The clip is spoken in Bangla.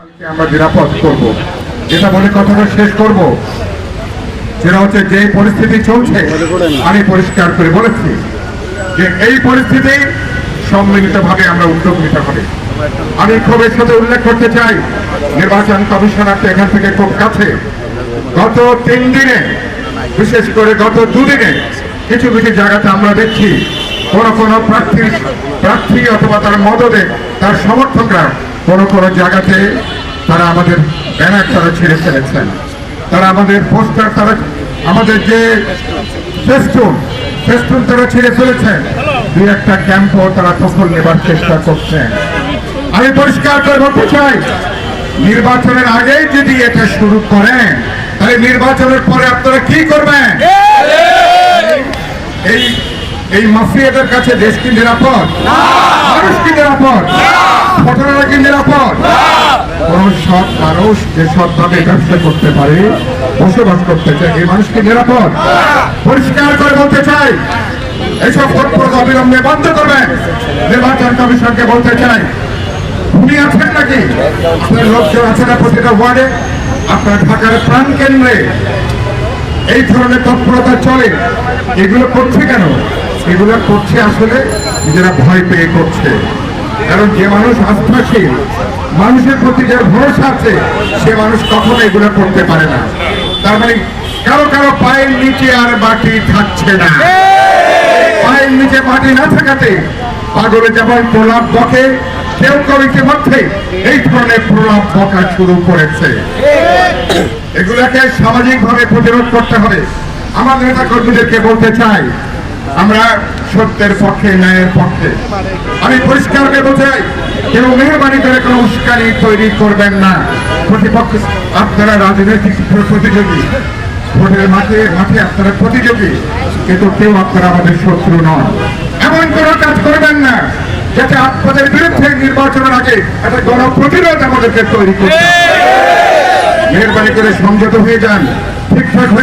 আমরা নিরাপদ করব। যেটা বলে কথাটা শেষ করব সেটা হচ্ছে যে পরিস্থিতি চলছে আমি পরিষ্কার করে বলেছি যে এই পরিস্থিতি সম্মিলিতভাবে আমরা উদ্যোগ নিতে হবে আমি ক্ষোভের সাথে উল্লেখ করতে চাই নির্বাচন এখান থেকে খুব কাছে। গত তিন দিনে বিশেষ করে গত দুদিনে কিছু কিছু জায়গাতে আমরা দেখছি কোন কোন প্রার্থী প্রার্থী অথবা তার মদদে তার সমর্থকরা কোন কোন জায়গাতে তারা আমাদের ব্যানার তারা ছেড়ে ফেলেছেন। তারা আমাদের পোস্টার তারা আমাদের যে ফেস্টুন ফেস্টুন তারা ছেড়ে ফেলেছেন। দুই একটা ক্যাম্পও তারা দখল নেবার চেষ্টা করছেন। আমি পরিষ্কার করে বলতে চাই, নির্বাচনের আগেই যদি এটা শুরু করেন, তাহলে নির্বাচনের পরে আপনারা কি করবেন? এই এই মাফিয়াদের কাছে দেশ কি নিরাপদ? মানুষ কি নিরাপদ? কি নিরাপদ? কোন সৎ মানুষ যে ব্যবসা করতে পারে বসবাস করতে চায় এই মানুষ কি নিরাপদ? পরিষ্কার করে বলতে চাই এইসব অবিলম্বে বন্ধ করবেন। নির্বাচন কমিশনকে বলতে চাই উনি আছেন নাকি? আপনার লোকজন আছে না প্রতিটা ওয়ার্ডে? আপনার ঢাকার প্রাণ কেন্দ্রে? এই ধরনের তৎপরতা চলে। এগুলো করছে কেন? এগুলো করছে আসলে নিজেরা ভয় পেয়ে করছে। কারণ যে মানুষ আস্থাশীল মানুষের প্রতি যার ভরসা আছে, সে মানুষ কখনো এগুলো করতে পারে না। তার মানে কারও কারও পায়ের নিচে আর বাটি থাকছে না। পায়ের নিচে মাটি না থাকাতে পাগলে যেমন প্রলাপ বকে কেউ কেউ ইতিমধ্যে এই ধরনের প্রলাপ বকা শুরু করেছে। এগুলোকে সামাজিকভাবে প্রতিরোধ করতে হবে। আমাদের নেতা কর্মীদেরকে বলতে চাই আমরা সত্যের পক্ষে, ন্যায়ের পক্ষে। আমি পরিষ্কার করে বলতে কেউ মেহরবানি করে কোনো উস্কানি তৈরি করবেন না। প্রতিপক্ষ, আপনারা রাজনৈতিক প্রতিযোগী। ভোটের মাঠে মাঠে আপনারা প্রতিযোগী, কিন্তু কেউ আপনারা আমাদের শত্রু নন। এমন কোনো কাজ করবেন না, যাতে আপনাদের বিরুদ্ধে নির্বাচনের আগে একটা গণপ্রতিরোধ আমাদেরকে তৈরি করতে। মেহরবানি করে সংযত হয়ে যান, ঠিকঠাক হয়ে